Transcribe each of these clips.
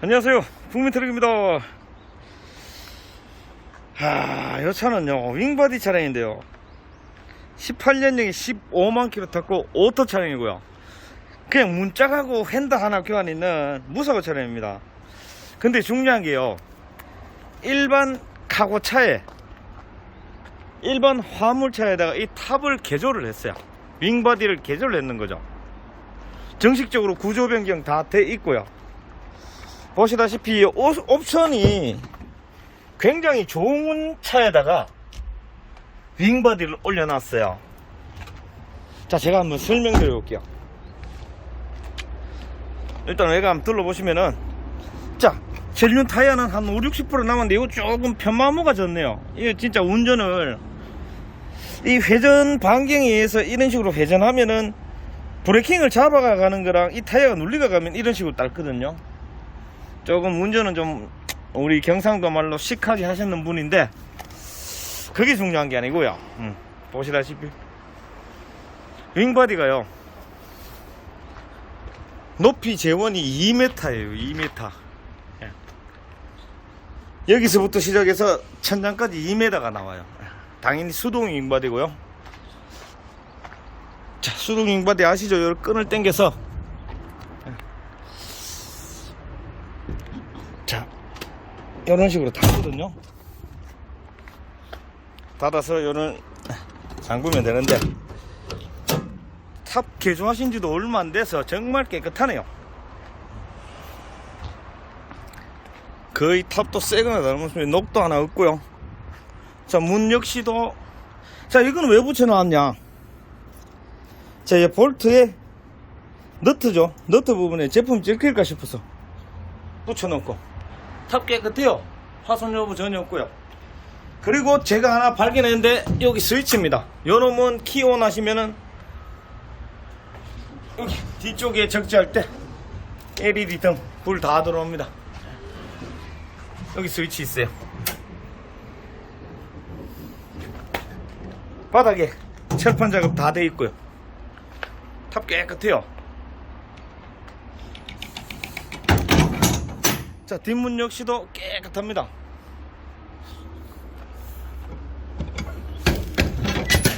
안녕하세요. 북민트럭입니다. 하, 이 차는요, 윙바디 차량인데요. 18년형에 15만 킬로 탔고, 오토 차량이고요. 그냥 문짝하고 핸드 하나 교환 있는 무사고 차량입니다. 근데 중요한 게요, 일반 카고 차에, 일반 화물 차에다가 이 탑을 개조를 했어요. 윙바디를 개조를 했는 거죠. 정식적으로 구조 변경 다 돼 있고요. 보시다시피 오- 옵션이 굉장히 좋은 차에다가 윙바디를 올려놨어요. 자, 제가 한번 설명드려 볼게요. 일단 외관 한번 둘러보시면은 자, 전륜 타이어는 한 5, 60% 남았는데 이거 조금 편마모가 졌네요. 이거 진짜 운전을 이 회전 반경에 의해서 이런 식으로 회전하면은 브레이킹을 잡아가 가는 거랑 이 타이어가 눌리가 가면 이런 식으로 딸거든요. 조금 운전은 좀 우리 경상도 말로 시크하게 하셨는 분인데 그게 중요한 게 아니고요. 음, 보시다시피 윙바디가요. 높이 재원이 2m예요. 2m. 예. 여기서부터 시작해서 천장까지 2m가 나와요. 당연히 수동 윙바디고요. 자, 수동 윙바디 아시죠? 요 끈을 당겨서 이런 식으로 닫거든요. 닫아서 요런 잠그면 되는데 탑 개조하신 지도 얼마 안 돼서 정말 깨끗하네요. 거의 탑도 새거나 다름없습니다. 녹도 하나 없고요. 자, 문 역시도 자, 이거는 왜 붙여놨냐? 자, 이 볼트에 너트죠. 너트 부분에 제품 찍힐까 싶어서 붙여놓고 탑 깨끗해요. 파손 여부 전혀 없고요. 그리고 제가 하나 발견했는데 여기 스위치입니다. 요 놈은 키온 하시면은 여기 뒤쪽에 적재할 때 LED 등 불 다 들어옵니다. 여기 스위치 있어요. 바닥에 철판 작업 다 돼 있고요. 탑 깨끗해요. 자, 뒷문 역시도 깨끗합니다.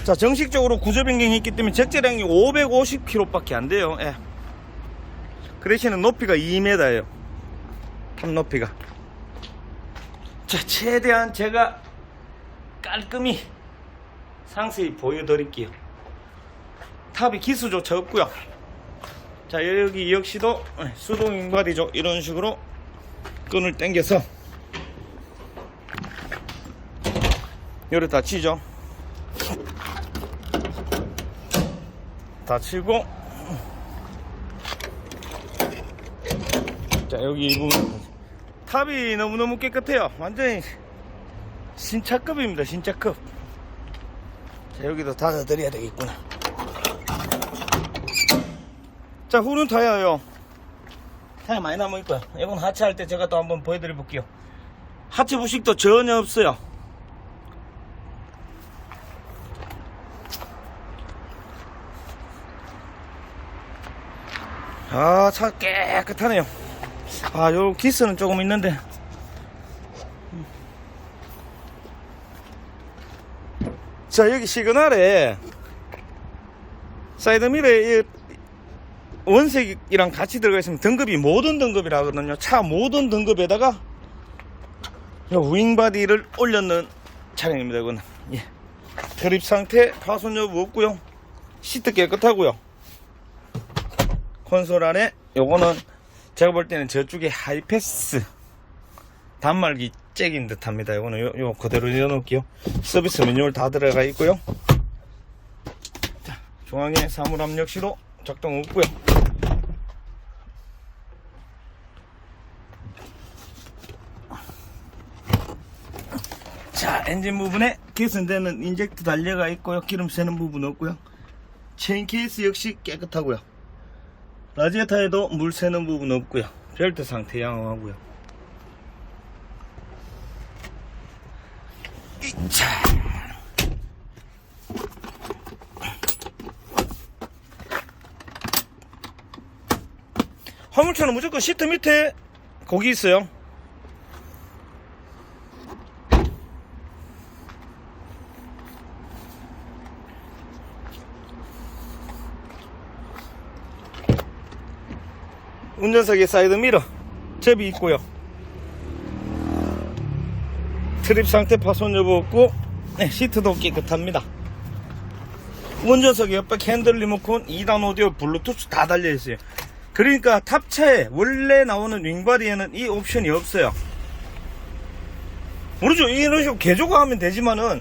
자, 정식적으로 구조 변경이 있기 때문에 적재량이 550kg 밖에 안 돼요. 예. 그 대신에 높이가 2m예요. 탑 높이가. 자, 최대한 제가 깔끔히 상세히 보여드릴게요. 탑이 기수조차 없고요. 자, 여기 역시도 수동 인바디죠. 이런 식으로 끈을 당겨서 요래 다 치죠. 다 치고. 자 여기 이 부분. 탑이 너무너무 깨끗해요. 완전히 신차급입니다 신차급. 자 여기도 닫아드려야 되겠구나. 자 후륜 타이어요 타이어 많이 남아 있고요 이건 하체할 때 제가 또 한번 보여드려 볼게요 하체 부식도 전혀 없어요 아, 차 깨끗하네요. 아, 요 기스는 조금 있는데. 자, 여기 시그널에 사이드미러에 이 원색이랑 같이 들어가 있으면 등급이 모든 등급이라 하거든요. 차 모든 등급에다가 요 윙바디를 올렸는 차량입니다. 이거는. 예. 그립 상태 파손 여부 없고요. 시트 깨끗하고요. 콘솔 안에 요거는 제가 볼 때는 저쪽에 하이패스 단말기 잭인 듯 합니다. 요거는 요, 요 그대로 넣어놓을게요. 서비스 매뉴얼 다 들어가 있고요. 자, 중앙에 사물함 역시도 작동 없고요. 자, 엔진 부분에 개선되는 인젝트 달려가 있고요. 기름 새는 부분 없고요. 체인 케이스 역시 깨끗하고요. 라지에타에도 물 새는 부분 없고요. 벨트 상태 양호하고요. 자. 화물차는 무조건 시트 밑에 거기 있어요. 운전석에 사이드 미러 접이 있고요. 트립 상태 파손 여부 없고 네, 시트도 깨끗합니다. 운전석 옆에 핸들 리모컨 2단 오디오 블루투스 다 달려있어요. 그러니까 탑차에 원래 나오는 윙바디에는 이 옵션이 없어요. 모르죠. 이런 식으로 개조가 하면 되지만은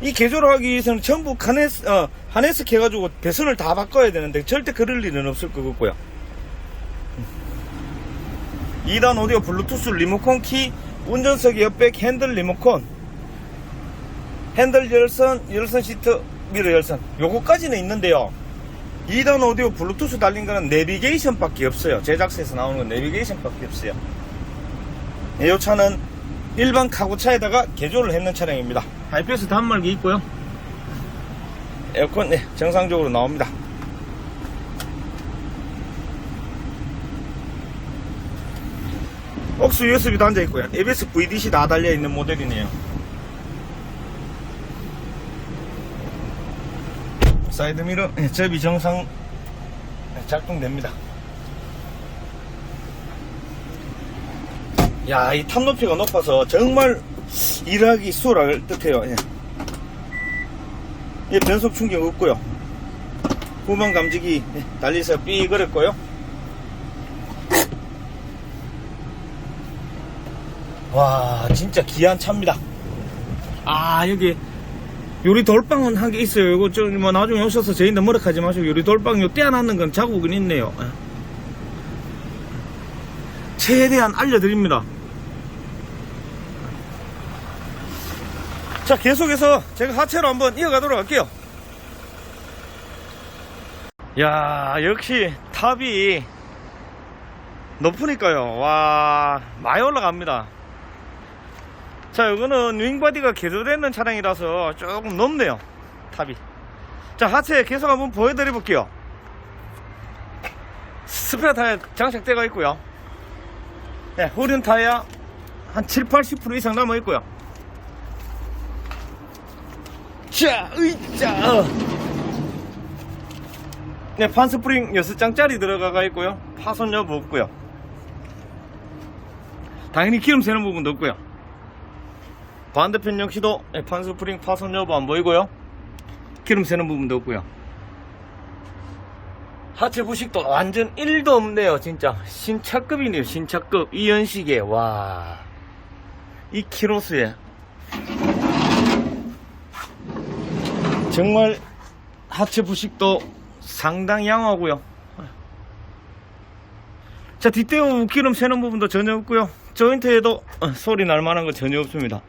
이 개조를 하기 위해서는 전부 하네스, 어, 하네스 해가지고 배선을 다 바꿔야 되는데 절대 그럴 일은 없을 것 같고요. 2단 오디오 블루투스 리모컨 키 운전석 옆에 핸들 리모컨 핸들 열선 열선 시트 미러 열선. 요거까지는 있는데요. 2단 오디오 블루투스 달린 거는 내비게이션 밖에 없어요. 제작사에서 나오는 건 내비게이션 밖에 없어요. 이 차는 일반 카고차에다가 개조를 했는 차량입니다. 하이패스 단말기 있고요. 에어컨 네, 정상적으로 나옵니다 억수 USB도 앉아있고요 ABS VDC 다 달려있는 모델이네요. 사이드미러 예, 접이 정상 작동됩니다. 야 이 탑 높이가 높아서 정말 일하기 수월할 듯해요. 예. 예, 변속 충격 없고요. 후방 감지기 예, 달리서 삐그랬고요 와 진짜 귀한 차입니다. 아 여기 요리 돌빵은 한개 있어요. 이거 저뭐 나중에 오셔서 저희는 머락하지 마시고 요리 돌빵 요 떼어놨는 건 자국은 있네요. 예. 최대한 알려드립니다. 자 계속해서 제가 하체로 한번 이어가도록 할게요. 야 역시 탑이 높으니까요. 와 많이 올라갑니다 자 이거는 윙바디가 개조되는 차량이라서 조금 높네요. 탑이. 자 하체 계속 한번 보여드려 볼게요. 스페어 타이어 장착되어 있고요. 네, 후륜 타이어 한 7, 80% 이상 남아 있고요. 자 의자 네 판스프링 6장짜리 들어가 있고요. 파손 여부 없고요. 당연히 기름 새는 부분도 없고요 반대편 역시도 판스프링 파손 여부 안 보이고요. 기름 새는 부분도 없고요. 하체 부식도 완전 1도 없네요 진짜. 신차급이네요 신차급. 이 연식에 와 이 키로수에. 정말 하체 부식도 상당히 양호하고요. 자 뒷대우 기름 새는 부분도 전혀 없고요. 조인트에도 어, 소리 날 만한 거 전혀 없습니다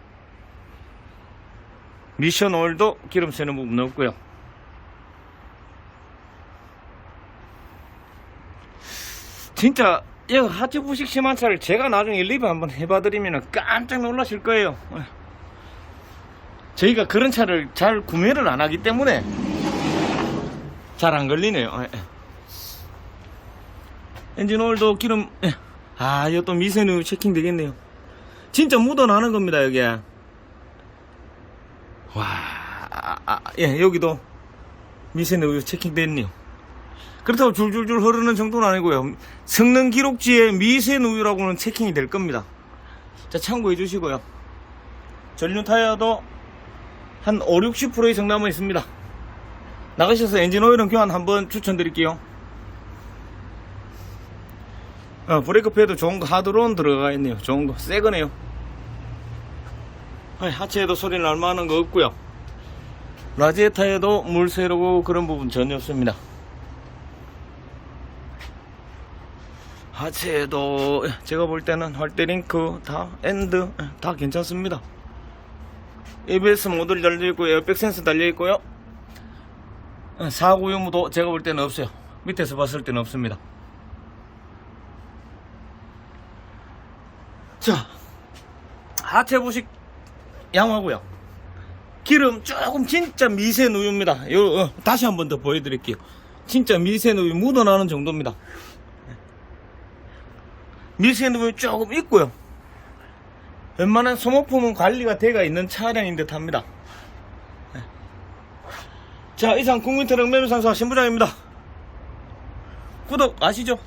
미션 오일도 기름 새는 부분 없고요. 진짜 이 하체 부식 심한 차를 제가 나중에 리뷰 한번 해봐드리면 깜짝 놀라실 거예요. 저희가 그런 차를 잘 구매를 안 하기 때문에 잘 안 걸리네요. 예, 예. 엔진 오일도 기름 예. 아 이거 또 미세누 체킹 되겠네요. 진짜 묻어나는 겁니다 여기에. 와, 아, 아, 예, 여기도 미세누 우유 체킹됐네요. 그렇다고 줄줄줄 흐르는 정도는 아니고요. 성능 기록지에 미세누유라고는 체킹이 될 겁니다. 자, 참고해 주시고요. 전륜 타이어도 한 5, 60% 이상 남아 있습니다. 나가셔서 엔진 오일은 교환 한번 추천드릴게요. 어, 브레이크 패드 좋은 거 하드론 들어가 있네요. 좋은 거, 새 거네요. 하체에도 소리 날 만한 거 없고요. 라지에타에도 물 새르고 그런 부분 전혀 없습니다. 하체에도 제가 볼 때는 활대링크 다 엔드 다 괜찮습니다. ABS 모듈 달려있고 에어백 센서 달려있고요. 사고 유무도 제가 볼 때는 없어요. 밑에서 봤을 때는 없습니다. 자 하체 부식 양호하고요. 기름 조금 진짜 미세 누유입니다. 요, 어, 다시 한 번 더 보여드릴게요. 진짜 미세 누유 묻어나는 정도입니다. 미세한 부분이 조금 있고요. 웬만한 소모품은 관리가 돼가 있는 차량인 듯 합니다. 네. 자, 이상 국민트럭 매매상사 신부장입니다. 구독 아시죠?